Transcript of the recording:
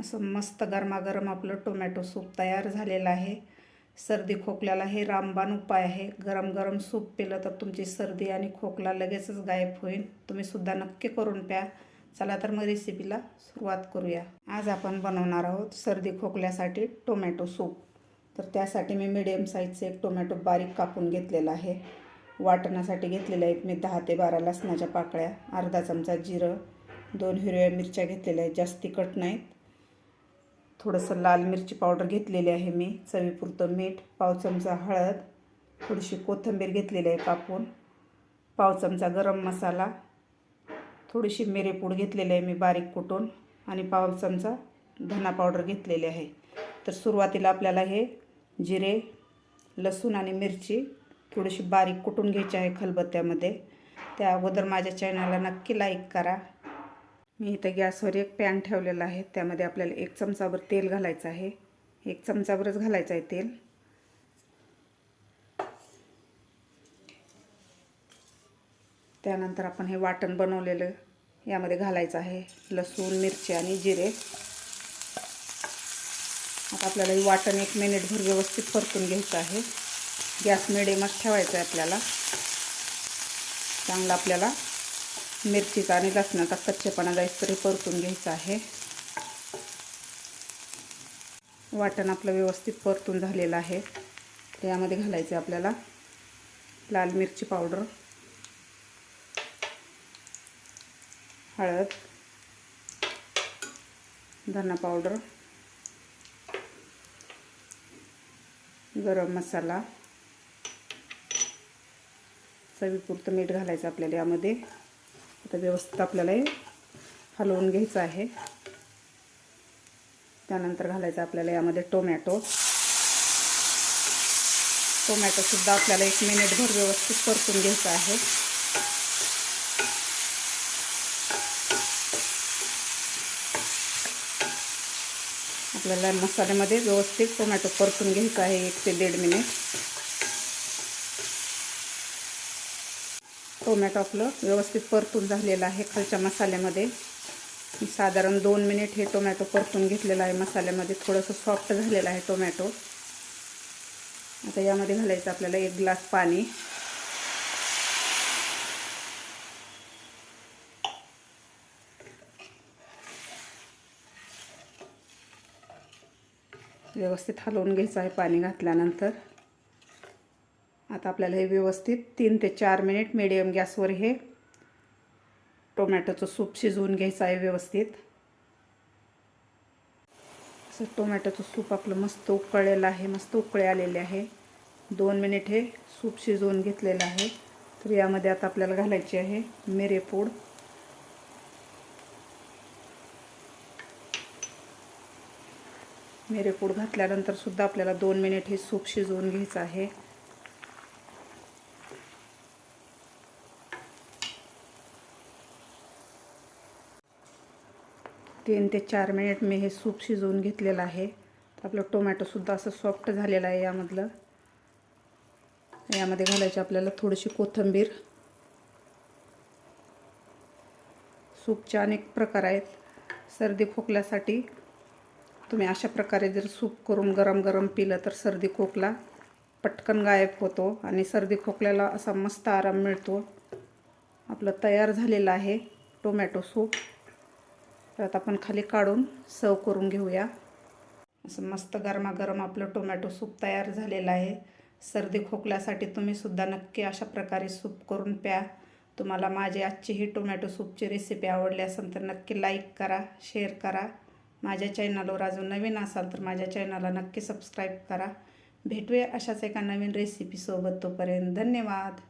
असं मस्त गरमागरम आपलं टोमॅटो सूप तयार झालेलं आहे. सर्दी खोकल्याला हे रामबाण उपाय आहे. गरम गरम सूप पिलं तर तुमची सर्दी आणि खोकला लगेचच गायब होईल. तुम्हीसुद्धा नक्की करून प्या. चला तर मग रेसिपीला सुरुवात करूया. आज आपण बनवणार आहोत सर्दी खोकल्यासाठी टोमॅटो सूप. तर त्यासाठी मी मिडियम साईजचे एक टोमॅटो बारीक कापून घेतलेला आहे. वाटणासाठी घेतलेलं आहेत मी दहा ते बारा लसणाच्या पाकळ्या अर्धा चमचा जिरं दोन हिरव्या मिरच्या घेतलेल्या आहेत. जास्त तिखट नाहीत. थोडंसं लाल मिरची पावडर घेतलेली आहे मी चवीपुरतं मीठ पाव चमचा हळद थोडीशी कोथिंबीर घेतलेली आहे कापून पाव चमचा गरम मसाला थोडीशी मिरेपूड घेतलेली आहे मी बारीक कुटून आणि पाव चमचा धना पावडर घेतलेली आहे. तर सुरुवातीला आपल्याला हे जिरे लसूण आणि मिरची थोडीशी बारीक कुटून घ्यायची आहे खलबत्त्यामध्ये. त्या अगोदर माझ्या चॅनलला नक्की लाईक करा. मी इथं गॅसवर एक पॅन ठेवलेला आहे. त्यामध्ये आपल्याला एक चमचाभर तेल घालायचं आहे. एक चमचाभरच घालायचं आहे तेल. त्यानंतर आपण हे वाटण बनवलेलं यामध्ये घालायचं आहे. लसूण मिरची आणि जिरे. आता आपल्याला हे वाटण एक मिनिटभर व्यवस्थित परतून घ्यायचं आहे. गॅस मिडियमच ठेवायचा आहे आपल्याला. चांगलं आपल्याला मिरचीचा आणि लसणाचा कच्चेपणा जाईस्तरी परतून घ्यायचा आहे. वाटण आपलं व्यवस्थित परतून झालेलं आहे. तर यामध्ये घालायचं आपल्याला लाल मिरची पावडर हळद धना पावडर गरम मसाला चवीपुरतं मीठ घालायचं आपल्याला यामध्ये. आता व्यवस्थित आपल्याला हे हलवून घ्यायचं आहे. त्यानंतर घालायचं आपल्याला यामध्ये टोमॅटो. टोमॅटोसुद्धा आपल्याला एक मिनिटभर व्यवस्थित परतून घ्यायचं आहे. आपल्याला मसाल्यामध्ये व्यवस्थित टोमॅटो परतून घ्यायचा आहे एक ते दीड मिनिट टोमॅटो आपलं व्यवस्थित परतून झालेलं आहे खालच्या मसाल्यामध्ये. साधारण दोन मिनिट हे टोमॅटो परतून घेतलेलं आहे. मसाल्यामध्ये थोडंसं सॉफ्ट झालेलं आहे टोमॅटो. आता यामध्ये घालायचं आपल्याला एक ग्लास पाणी. व्यवस्थित हलवून घ्यायचं आहे पाणी घातल्यानंतर. आता आपल्याला हे व्यवस्थित तीन ते चार मिनिट मिडियम गॅसवर हे टोमॅटोचं सूप शिजवून घ्यायचं आहे व्यवस्थित. असं टोमॅटोचं सूप आपलं मस्त उकळलेलं आहे मस्त उकळे आलेले आहे. दोन मिनिट हे सूप शिजवून घेतलेलं आहे. तर यामध्ये आता आपल्याला घालायची आहे मिरेपूड मिरेपूड घातल्यानंतर सुद्धा आपल्याला दोन मिनिट हे सूप शिजवून घ्यायचं आहे. तीन ते चार मिनिट मी हे सूप शिजवून घेतलेलं आहे. आपलं टोमॅटोसुद्धा असं सॉफ्ट झालेलं आहे यामधलं. यामध्ये घालायची आपल्याला थोडीशी कोथिंबीर. सूपचे अनेक प्रकार आहेत. सर्दी खोकल्यासाठी तुम्ही अशा प्रकारे जर सूप करून गरम गरम पिलं तर सर्दी खोकला पटकन गायब होतो आणि सर्दी खोकल्याला असा मस्त आराम मिळतो. आपलं तयार झालेलं आहे टोमॅटो सूप. तर आता आपण खाली काढून सर्व करून घेऊया. असं मस्त गरमागरम आपलं टोमॅटो सूप तयार झालेलं आहे. सर्दी खोकल्यासाठी तुम्हीसुद्धा नक्की अशा प्रकारे सूप करून प्या. तुम्हाला माझी आजची ही टोमॅटो सूपची रेसिपी आवडली असेल तर नक्की लाईक करा शेअर करा. माझ्या चॅनलवर अजून नवीन असाल तर माझ्या चॅनलला नक्की सबस्क्राईब करा. भेटूया अशाच एका नवीन रेसिपीसोबत तोपर्यंत धन्यवाद.